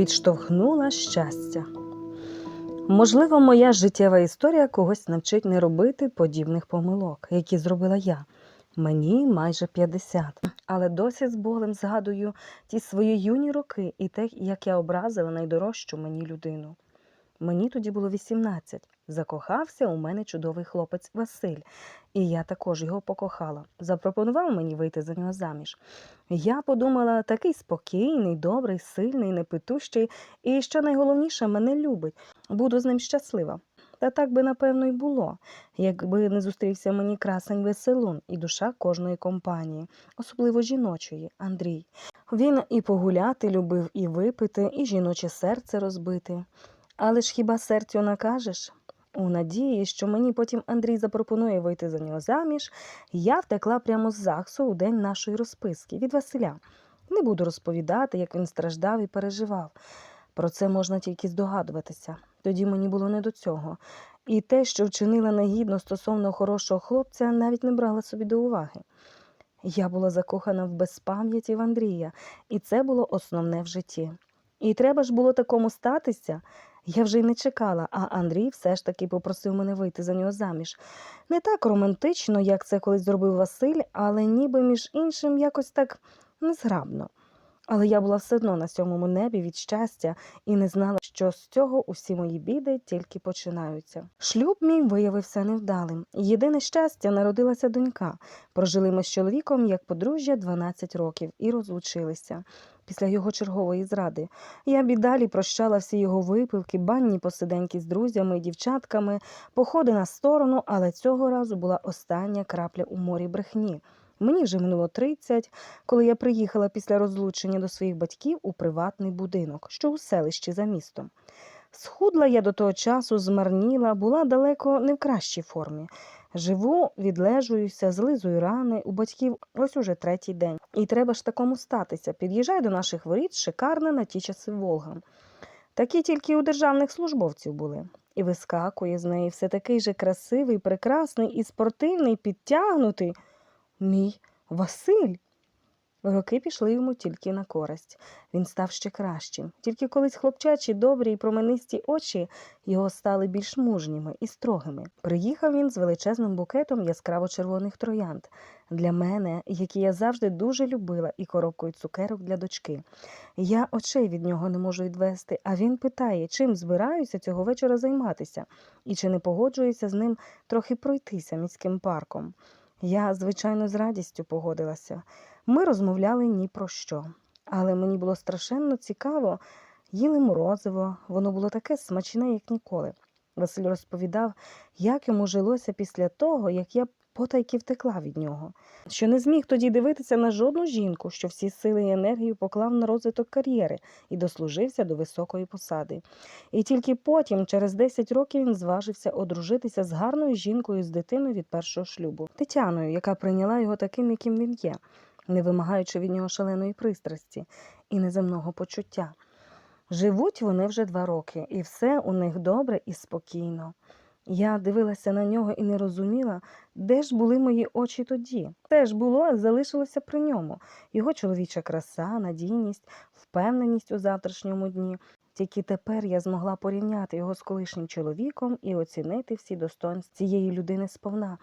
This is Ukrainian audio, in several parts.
відштовхнула щастя. Можливо, моя життєва історія когось навчить не робити подібних помилок, які зробила я. Мені майже 50. Але досі з болем згадую ті свої юні роки і те, як я образила найдорожчу мені людину. Мені тоді було 18. Закохався у мене чудовий хлопець Василь, і я також його покохала. Запропонував мені вийти за нього заміж. Я подумала, такий спокійний, добрий, сильний, непитущий, і що найголовніше, мене любить. Буду з ним щаслива. Та так би, напевно, й було, якби не зустрівся мені красень веселун і душа кожної компанії, особливо жіночої, Андрій. Він і погуляти любив, і випити, і жіноче серце розбити. Але ж хіба серцю накажеш? У надії, що мені потім Андрій запропонує вийти за нього заміж, я втекла прямо з ЗАГСу у день нашої розписки від Василя. Не буду розповідати, як він страждав і переживав. Про це можна тільки здогадуватися. Тоді мені було не до цього. І те, що вчинила негідно стосовно хорошого хлопця, навіть не брала собі до уваги. Я була закохана в безпам'яті в Андрія, і це було основне в житті. І треба ж було такому статися. Я вже й не чекала, а Андрій все ж таки попросив мене вийти за нього заміж. Не так романтично, як це колись зробив Василь, але ніби між іншим якось так незграбно. Але я була все одно на сьомому небі від щастя і не знала, що з цього усі мої біди тільки починаються. Шлюб мій виявився невдалим. Єдине щастя, народилася донька. Прожили ми з чоловіком як подружжя 12 років і розлучилися. Після його чергової зради я б і далі прощала всі його випивки, банні посиденьки з друзями і дівчатками, походи на сторону, але цього разу була остання крапля у морі брехні. Мені вже минуло 30, коли я приїхала після розлучення до своїх батьків у приватний будинок, що у селищі за містом. Схудла я до того часу, змарніла, була далеко не в кращій формі. Живу, відлежуюся, злизую рани, у батьків ось уже третій день. І треба ж такому статися. Під'їжджай до наших воріт, шикарна на ті часи Волга. Такі тільки у державних службовців були. І вискакує з неї все такий же красивий, прекрасний і спортивний, підтягнутий. Мій Василь. Роки пішли йому тільки на користь. Він став ще кращим. Тільки колись хлопчачі, добрі й променисті очі його стали більш мужніми і строгими. Приїхав він з величезним букетом яскраво червоних троянд для мене, які я завжди дуже любила, і коробкою цукерок для дочки. Я очей від нього не можу відвести, а він питає, чим збираюся цього вечора займатися, і чи не погоджується з ним трохи пройтися міським парком. Я, звичайно, з радістю погодилася. Ми розмовляли ні про що, але мені було страшенно цікаво. Їли морозиво, воно було таке смачне, як ніколи. Василь розповідав, як йому жилося після того, як я потайки втекла від нього, що не зміг тоді дивитися на жодну жінку, що всі сили і енергію поклав на розвиток кар'єри і дослужився до високої посади. І тільки потім, через 10 років, він зважився одружитися з гарною жінкою з дитиною від першого шлюбу, Тетяною, яка прийняла його таким, яким він є, не вимагаючи від нього шаленої пристрасті і неземного почуття. Живуть вони вже два роки, і все у них добре і спокійно. Я дивилася на нього і не розуміла, де ж були мої очі тоді. Те ж було, залишилося при ньому. Його чоловіча краса, надійність, впевненість у завтрашньому дні. Тільки тепер я змогла порівняти його з колишнім чоловіком і оцінити всі достоинства цієї людини сповна.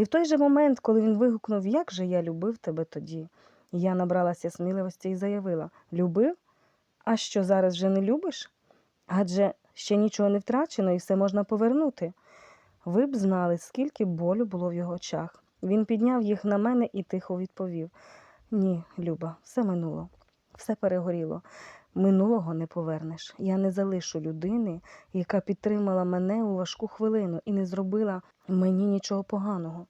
І в той же момент, коли він вигукнув, як же я любив тебе тоді, я набралася сміливості і заявила: Любив? А що зараз вже не любиш? Адже ще нічого не втрачено і все можна повернути. Ви б знали, скільки болю було в його очах. Він підняв їх на мене і тихо відповів: Ні, Люба, все минуло, все перегоріло. Минулого не повернеш. Я не залишу людини, яка підтримала мене у важку хвилину і не зробила мені нічого поганого.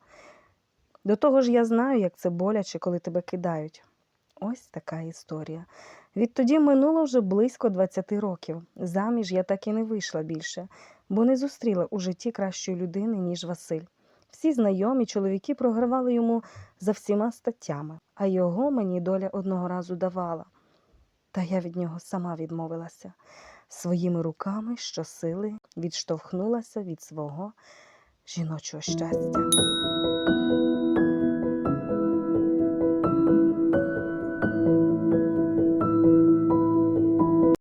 До того ж, я знаю, як це боляче, коли тебе кидають. Ось така історія. Відтоді минуло вже близько 20 років. Заміж я так і не вийшла більше, бо не зустріла у житті кращої людини, ніж Василь. Всі знайомі чоловіки програвали йому за всіма статтями, а його мені доля одного разу давала. Та я від нього сама відмовилася. Своїми руками щосили відштовхнулася від свого жіночого щастя.